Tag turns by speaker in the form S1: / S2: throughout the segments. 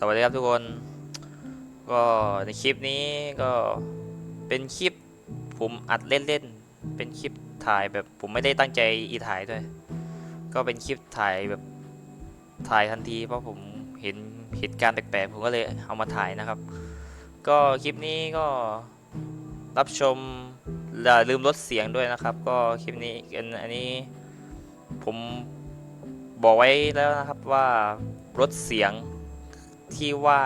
S1: สวัสดีครับทุกคน ก็ในคลิปนี้ก็เป็นคลิปผมอัดเล่นๆ เป็นคลิปถ่ายแบบผมไม่ได้ตั้งใจอีถ่ายด้วย ก็เป็นคลิปถ่ายแบบถ่ายทันทีเพราะผมเห็นเหตุการณ์แปลกๆ ผมก็เลยเอามาถ่ายนะครับ ก็คลิปนี้ก็รับชมอย่าลืมลดเสียงด้วยนะครับ ก็คลิปนี้อันอันนี้ผมบอกไว้แล้วนะครับว่าลดเสียง ที่ว่า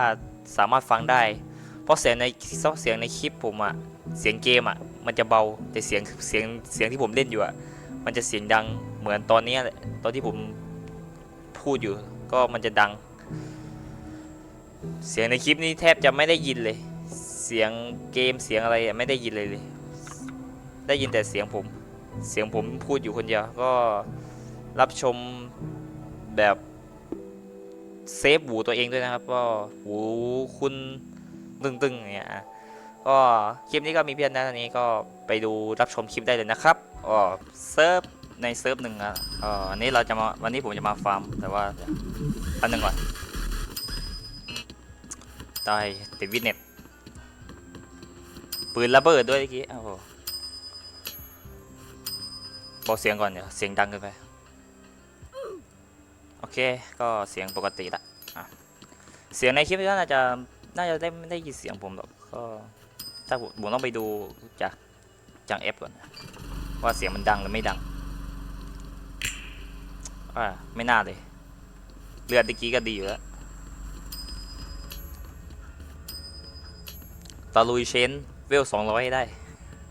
S1: สามารถฟังได้ เพราะเสียงในเสียงในคลิปผมอะเสียงเกมอะมันจะเบาแต่เสียงเสียงเสียงที่ผมเล่นอยู่อะมันจะเสียงดังเหมือนตอนนี้ตอนที่ผมพูดอยู่ ก็มันจะดัง เสียงในคลิปนี้แทบจะไม่ได้ยินเลย เสียงเกมเสียงอะไรอะไม่ได้ยินเลยเลย ได้ยินแต่เสียงผม เสียงผมพูดอยู่คนเดียวก็รับชมแบบ เซฟหูตัวเองด้วยนะครับก็หูคุณตึงๆอย่างเงี้ยก็คลิปนี้ก็มีเพียงเท่านี้ก็ไปดูรับชมคลิปได้เลยนะครับอ๋อเซิร์ฟในเซิร์ฟหนึ่งอะอ่ออันนี้เราจะมาวันนี้ผมจะมาฟาร์มแต่ว่าอันหนึ่งก่อนได้ติดวิดเน็ตปืนระเบิดด้วยเมื่อกี้โอ้โหเบาเสียงก่อนเดี๋ยวเสียงดังเกินไป โอเค ก็เสียงปกติละเสียงในคลิปก็น่าจะ น่าจะได้ไม่ได้ยินเสียงผมหรอก ก็ ถ้าผมต้องไปดูจากจากแอปก่อน ว่าเสียงมันดังหรือไม่ดัง อ่า ไม่น่าเลย เลือดตะกี้ก็ดีอยู่แล้วตาลุยเชนเวลสองร้อยได้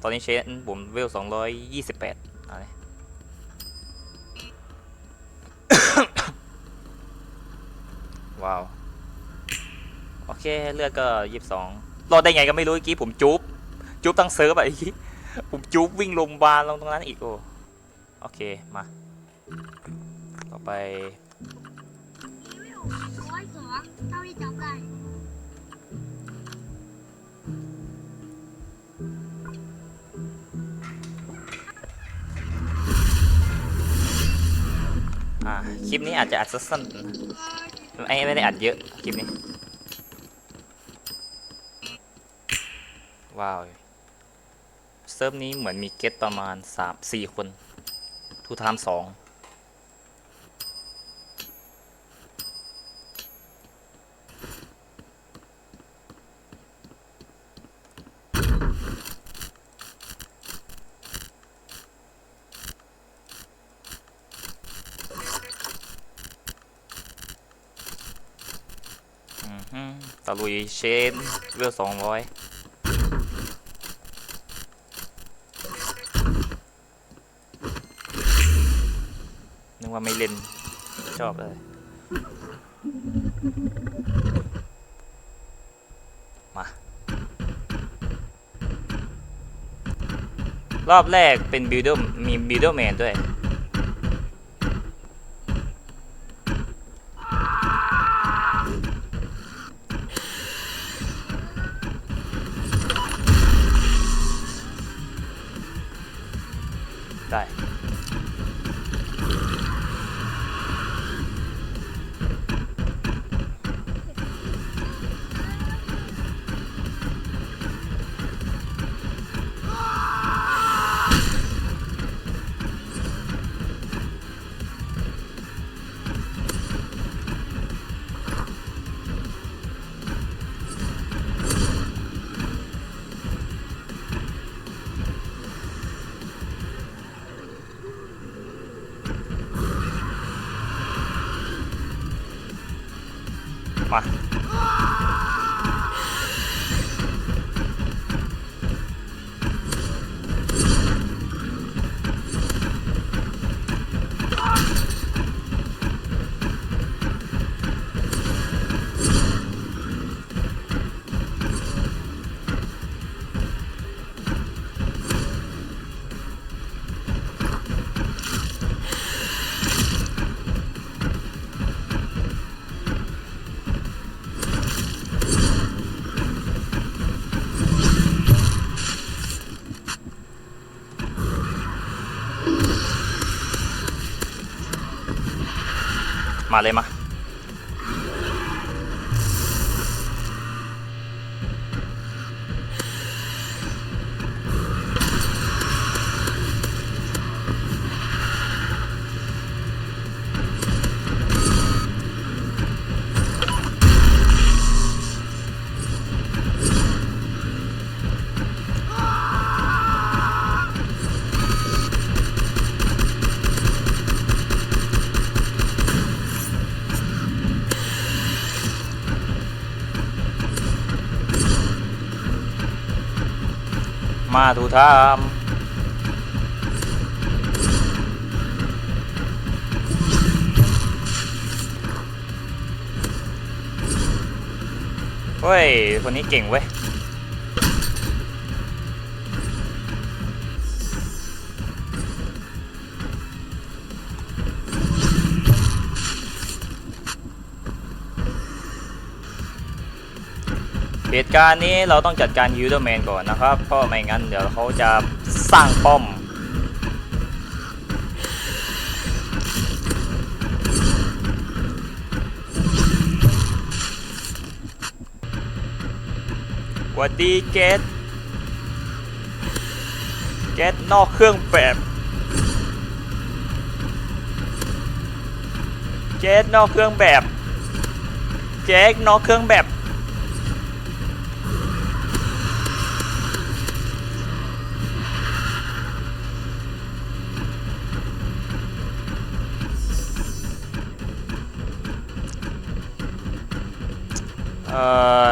S1: ตอนนี้เชนผมเวลสองร้อยยี่สิบแปด ว้าว โอเค เลือดก็ยี่สิบสองรอดได้ไงก็ไม่รู้เมื่อกี้ผมจุ๊บ จุ๊บตั้งเซิร์ฟอะไอ้กี้ผมจุ๊บวิ่งลงบาลลงตรงนั้นอีกโอ้โอเค มา ต่อไป
S2: ร้อยสองเท่าที่จำได้
S1: คลิปนี้อาจจะอัดสั้น ไอ้ไม่ได้อัดเยอะคลิปนี้ ว้าว เซิร์ฟนี้เหมือนมีเกตประมาณสามสี่คนทูไทม์สองอือฮึตะลุยเชนเวลสองร้อยนึกว่าไม่เล่น ชอบเลยมารอบแรกเป็นบิ l เดอร์มีบิ l เดอร์แมนด้วย มาเลยมา มาทูทามเฮ้ย คนนี้เก่งเว้ย ตุการณ์นี้เราต้องจัดการยูเดอร์แมนก่อนนะครับ เพราะไม่งั้นเดี๋ยวเขาจะสร้างป้อม วัดดีเกตเกตนอกเครื่องแบบเกตนอกเครื่องแบบเจ๊กนอกเครื่องแบบ เอ่อ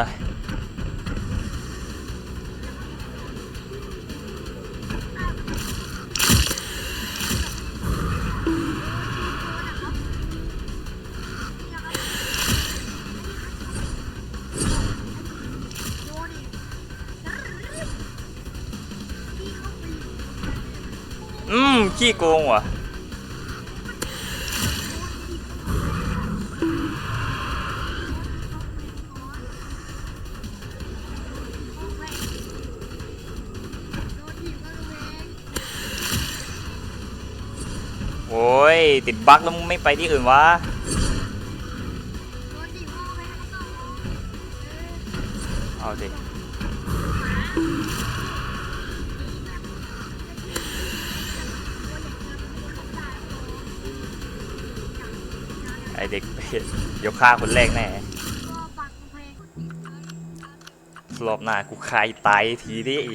S2: โด อีกพี่เข้าไปอยู่
S1: อืมขี้โอ้ย ติดบั๊กแล้วมึงไม่ไปที่อื่นวะเอาสิไอเด็กเป็ดเดี๋ยวฆ่าคนแรกแน่รอบหน้ากูคายตายทีนี้ไอ้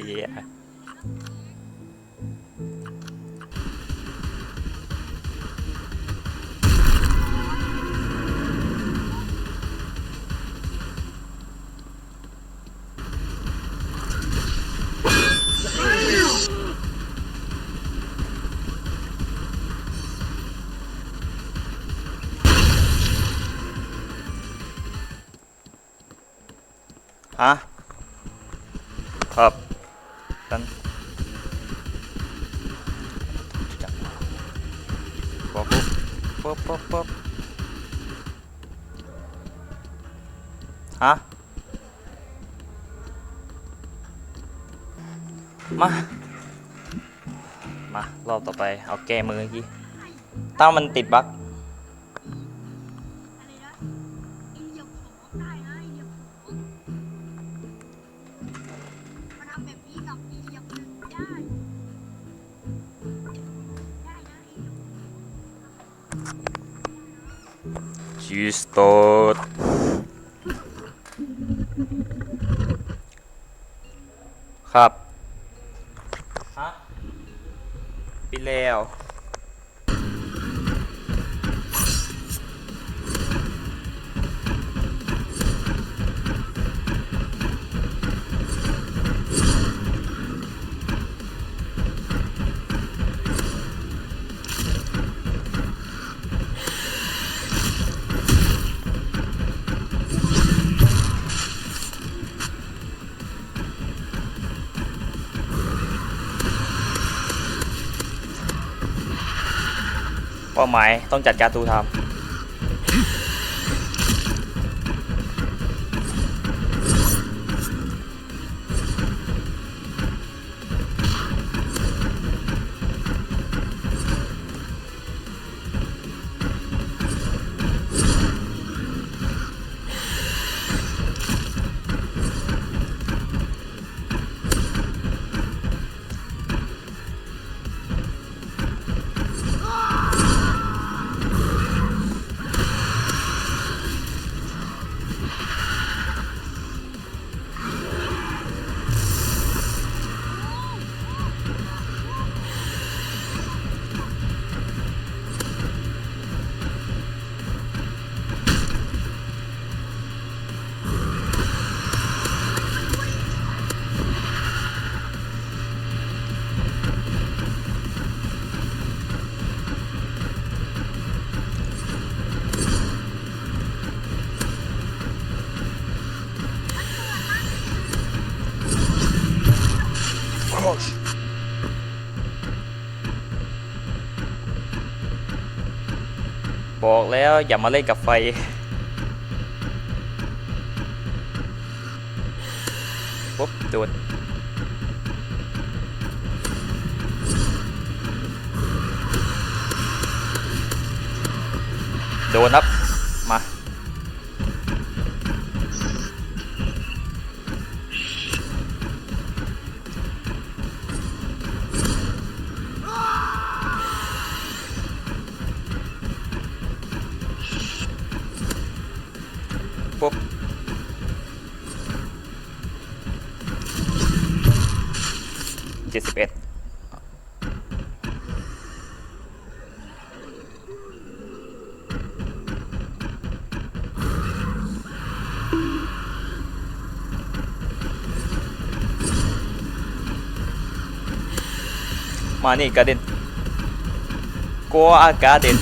S1: ฮะครับกันจับป๊บปุ๊บปุ๊บปุ๊บปุ๊บฮะมา มารอบต่อไป เอาแก้มือเมื่อกี้ถ้ามันติดบั๊ก
S2: บ
S1: ชีส เป้าหมายต้องจัดการตูทำ แล้วอย่ามาเล่นกับไฟ ปุ๊บโดน มานี่การ์เดนโกอาการ์เดน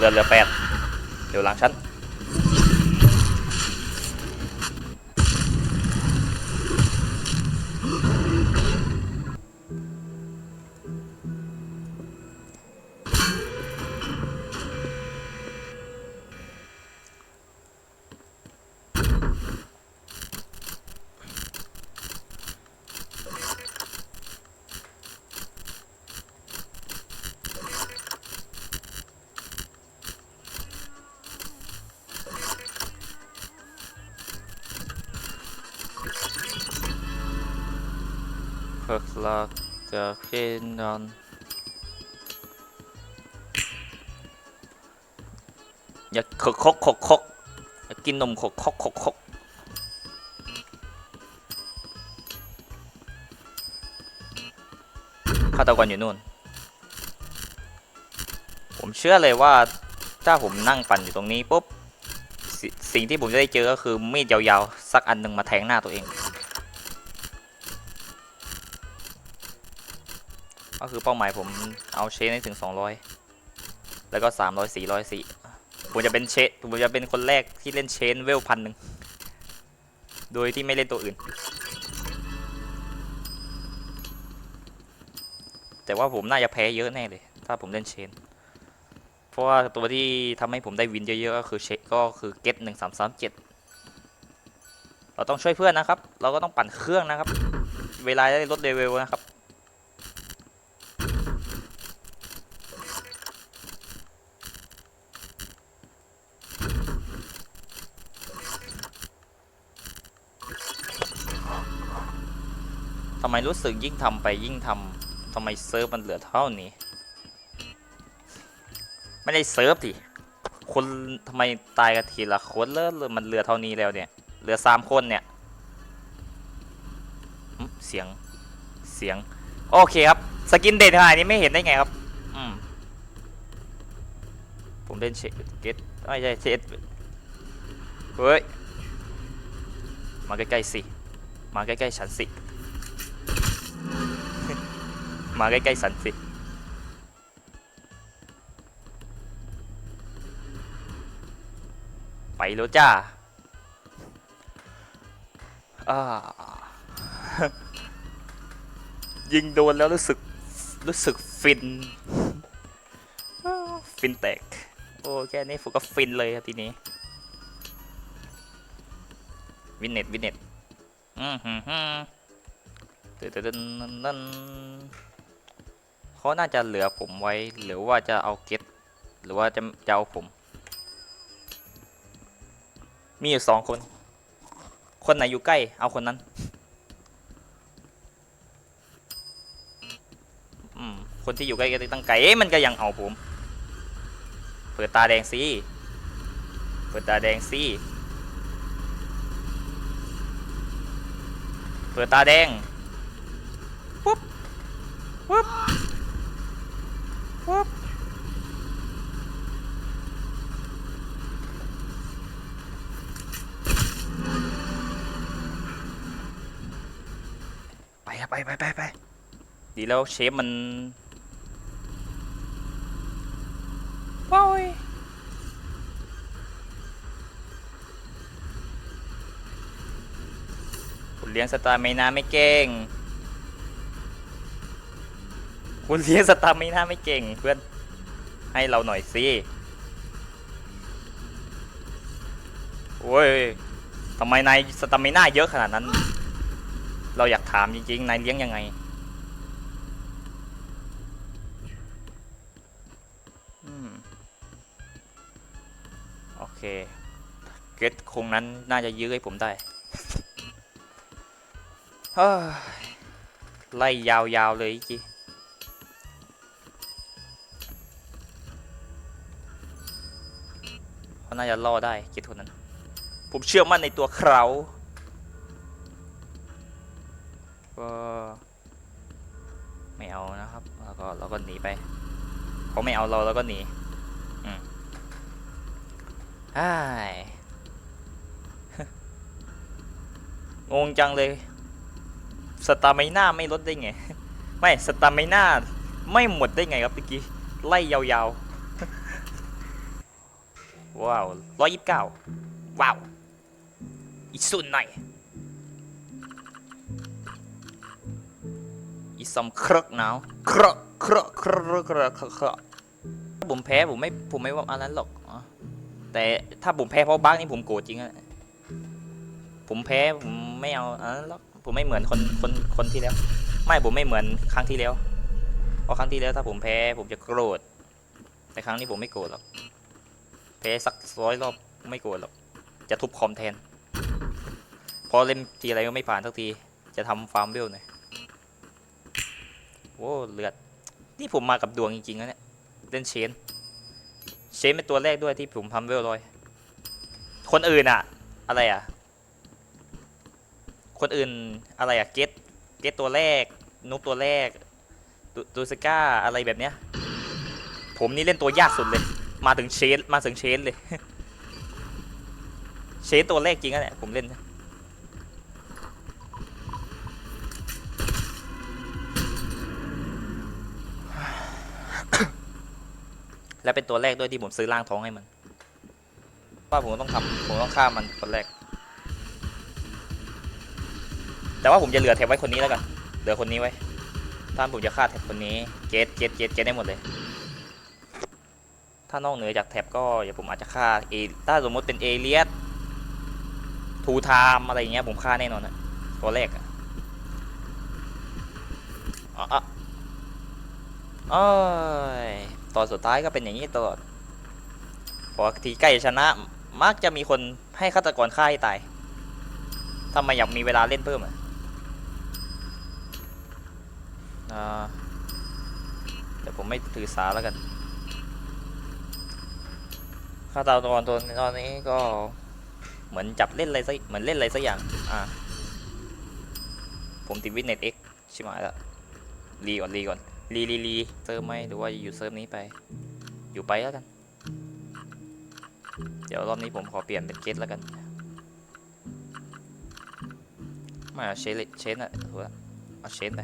S1: เรือเรือแปดเดี๋ยวหลังฉัน นอน อยากขกคกขกคกอยากกินนมขกคกขกคกฆาตกรอยู่นู่น ผมเชื่อเลยว่าถ้าผมนั่งปั่นอยู่ตรงนี้ปุ๊บสิสิ่งที่ผมจะได้เจอก็คือมีดยาวๆ สักอันหนึ่งมาแทงหน้าตัวเอง คือเป้าหมายผมเอาเชนให้ถึง 200 แล้วก็ 300 400 4ผมจะเป็นเชนผมจะเป็นคนแรกที่เล่นเชนเวลพันหนึ่งโดยที่ไม่เล่นตัวอื่น แต่ว่าผมน่าจะแพ้เยอะแน่เลย ถ้าผมเล่นเชน เพราะว่าตัวที่ทำให้ผมได้วินเยอะๆก็คือเชก็คือเก็ตหนึ่งสามสามเจ็ดเราต้องช่วยเพื่อนนะครับ เราก็ต้องปั่นเครื่องนะครับ เวลาได้ลดเลเวลนะครับำไมรู้สึกยิ่งทำไปยิ่งทำทำไมเซิร์ฟมันเหลือเท่านี้ ไม่ได้เซิร์ฟดิคนทำไมตายกันทีละคนเลิศมันเหลือเท่านี้แล้วเนี่ยเหลือสามคนเนี่ยเสียงเสียง โอเคครับ สกินเด่นขนาดนี้ไม่เห็นได้ไงครับ อืม ผมเล่นเชเกตไม่ใช่เชดเฮ้ย มาใกล้ๆสิ มาใกล้ๆฉันสิ มาใกล้ๆสันสิไปแล้วจ้าอ่ายิงโดนแล้วรู้สึกรู้สึกฟิน ฟินแตก โอ้แค่นี้ผมก็ฟินเลยครับทีนี้ วินเน็ตวินเน็ตอืมฮึมฮึมตึ๊ดตึ๊ดตึ๊ดนั่นนั่น เขาน่าจะเหลือผมไว้หรือว่าจะเอาเก็ตหรือว่าจะจะเอาผม มีอยู่สองคน คนไหนอยู่ใกล้ เอาคนนั้น อืม คนที่อยู่ใกล้กันตั้งไกลมันก็ยังเอาผม เปิดตาแดงสิเปิดตาแดงสิเปิดตาแดงปุ๊บปุ๊บ ไปอะไปไปไปไป ดีแล้วเชฟมันว้ายคุณเลี้ยงสตาร์ไม่นาไม่เก่ง คุณเลี้ยงสตาร์ไม่นาไม่เก่งเพื่อน ให้เราหน่อยสิ โอ้ยทำไมนายสตามิน่าเยอะขนาดนั้น เราอยากถามจริงๆ นายเลี้ยงยังไง เค เกตคงนั้นน่าจะยื้อให้ผมได้เฮ้ยไล่ยาวๆเลยอีกทีเขาน่าจะล่อได้เกตคนนั้น ผมเชื่อมั่นในตัวเขาก็ไม่เอานะครับ แล้วก็เราก็หนีไปเขาไม่เอาเราแล้วก็หนี อืม อ้ายงงจังเลย สตาร์ไมน่าไม่ลดได้ไง ไม่สตาร์ไมน่าไม่หมดได้ไงครับเมื่อกี้ ไล่ยาวๆ ว้าวร้อยยี่สิบเก้าว้าว อีกสุดหน่อยอีซอมครกหนาวครกครกครกครกครกครกผมแพ้ผมไม่ผมไม่ว่าอันนั้นหรอก แต่ถ้าผมแพ้เพราะบั๊กนี่ผมโกรธจริงอะผมแพ้ผมไม่เอาอันนั้นหรอกผมไม่เหมือนคนคนคนที่แล้ว ไม่ผมไม่เหมือนครั้งที่แล้วเพราะครั้งที่แล้วถ้าผมแพ้ผมจะโกรธแต่ครั้งนี้ผมไม่โกรธหรอกแพ้สักร้อยรอบไม่โกรธหรอกจะทุบคอมแทนพอเล่นทีอะไรก็ไม่ผ่านสักที จะทำฟาร์มเวลหน่อยโอ้เลือด นี่ผมมากับดวงจริงๆนะเนี่ย เล่นเชน เชฟเป็นตัวแรกด้วยที่ผมทำเวลลอย คนอื่นอะอะไรอะคนอื่นอะไรอะเกตเกตตัวแรก นุกตัวแรกตูตูสก้าอะไรแบบเนี้ย ผมนี่เล่นตัวยากสุดเลย มาถึงเชนมาถึงเชนเลย เชนตัวแรกจริงอะเนี่ยผมเล่นนะ และเป็นตัวแรกด้วยที่ผมซื้อร่างท้องให้มัน ว่าผมต้องทำผมต้องฆ่ามันคนแรก แต่ว่าผมจะเหลือแถบไว้คนนี้แล้วกัน เหลือคนนี้ไว้ถ้าผมจะฆ่าแถบคนนี้ เกตเกตเกตเกตได้หมดเลย ถ้านอกเหนือจากแถบก็อย่าผมอาจจะฆ่าเอถ้าสมมติเป็นเอเลียสทูไทม์อะไรอย่างเงี้ยผมฆ่าแน่นอนอะตัวแรกอะอ๋ออ๋อ ตอนสุดท้ายก็เป็นอย่างนี้ตลอดพอทีใกล้ชนะ มักจะมีคนให้ฆาตกรฆ่าให้ตายถ้าไมอยากมีเวลาเล่นเพิ่มอะอ่าแต่ผมไม่ถือสาแล้วกันฆาตกรตัวตอนนี้ก็เหมือนจับเล่นอะไรสักเหมือนเล่นอะไรสักอย่าง อ่า ผมติดวินเน็ตเอ็กใช่ไหมละรีก่อนรีก่อน รีรีรีเซิร์ฟไหมหรือว่าอยู่เซิร์ฟนี้ไป อยู่ไปแล้วกัน เดี๋ยวรอบนี้ผมขอเปลี่ยนเป็นเกตแล้วกันไม่เอาเชนเลยเชนอะถูกแล้วเอาเชนไป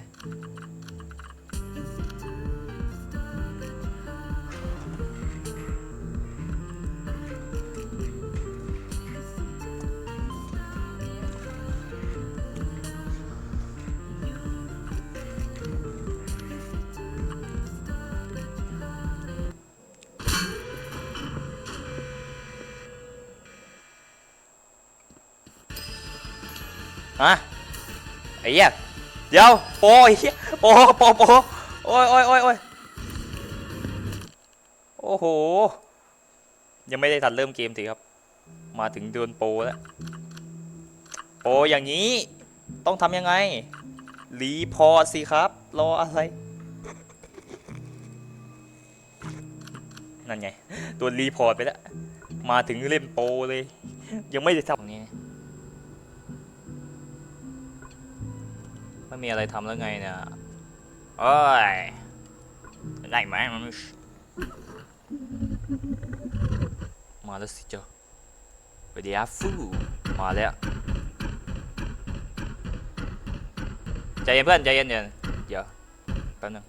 S1: ฮะไอ้เหี้ยเดี๋ยวโปรไอ้เหี้ยโปรโปรโปโอ้ยโอ้ยโอ้ยโอ้ยโอ้โห ยังไม่ได้ทันเริ่มเกมสิครับ มาถึงเดือนโปแล้วโปอย่างนี้ต้องทำยังไง รีพอร์ตสิครับ รออะไร นั่นไงโดนรีพอร์ตไปแล้ว มาถึงเล่นโปเลย ยังไม่ได้ทำตรงนี้ ไม่มีอะไรทำแล้วไงเนี่ยโอ้ยได้ไหมมันมาแล้วสิเจ้าไปเดีครับฟูมาแล้วใจเย็นเพื่อนใจเย็นเดี๋ยวเดี๋ยวแป๊บนึง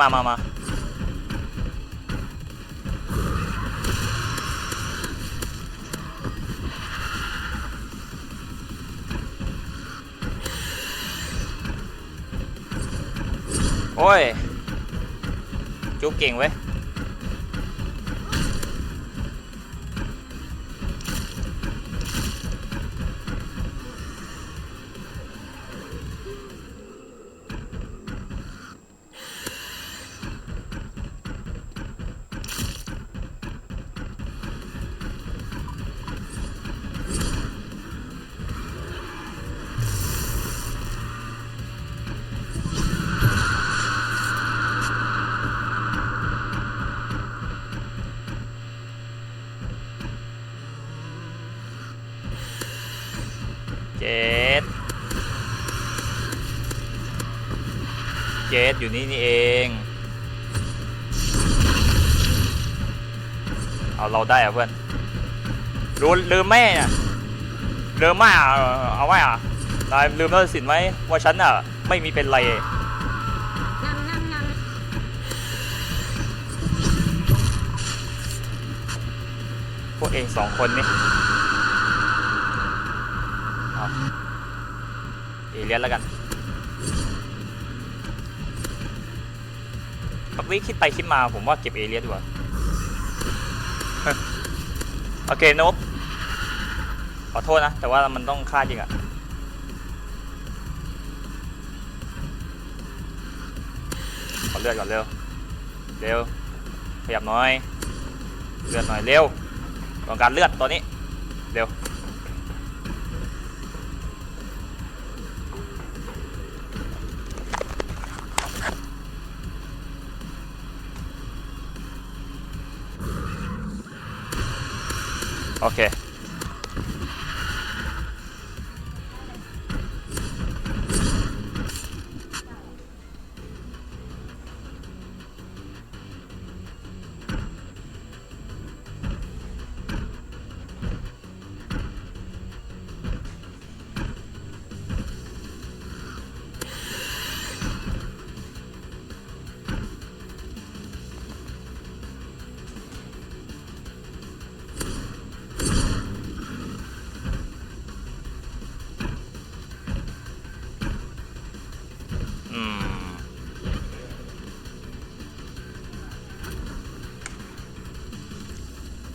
S1: มานี่มามามาโอ้ย จุกเก่งเว้ย อยู่นี่นี่เอง เอาเราได้อะเพื่อนรู้ลืมไหมเนี่ยลืมไหมอะเอาไว้อะนายลืมแล้วสินไหมว่าฉันอะไม่มีเป็นไรพวกเองสองคนนี่เอาเอเลียนแล้วกัน ปักวิคิดไปคิดมาผมว่าเก็บเอเลียดีกว่าโอเคนบขอโทษนะ แต่ว่ามันต้องฆ่าจริงอะขอเลือดก่อนเร็ว เร็ว ขยับหน่อย เลือดหน่อยเร็วต้องการเลือดตัวนี้ เร็ว โ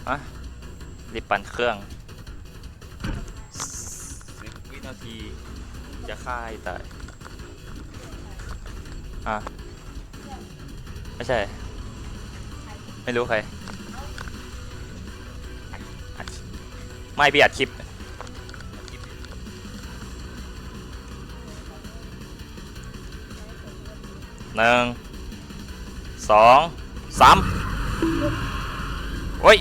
S1: อะรีบปั่นเครื่องสิบวินาที จะฆ่าให้ตายอะ ไม่ใช่ ไม่รู้ใครไม่พี่อัดคลิปหนึ่งสองสามโอ้ย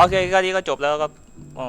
S1: โอเคก็นี้ก็จบแล้วครับอ๋อ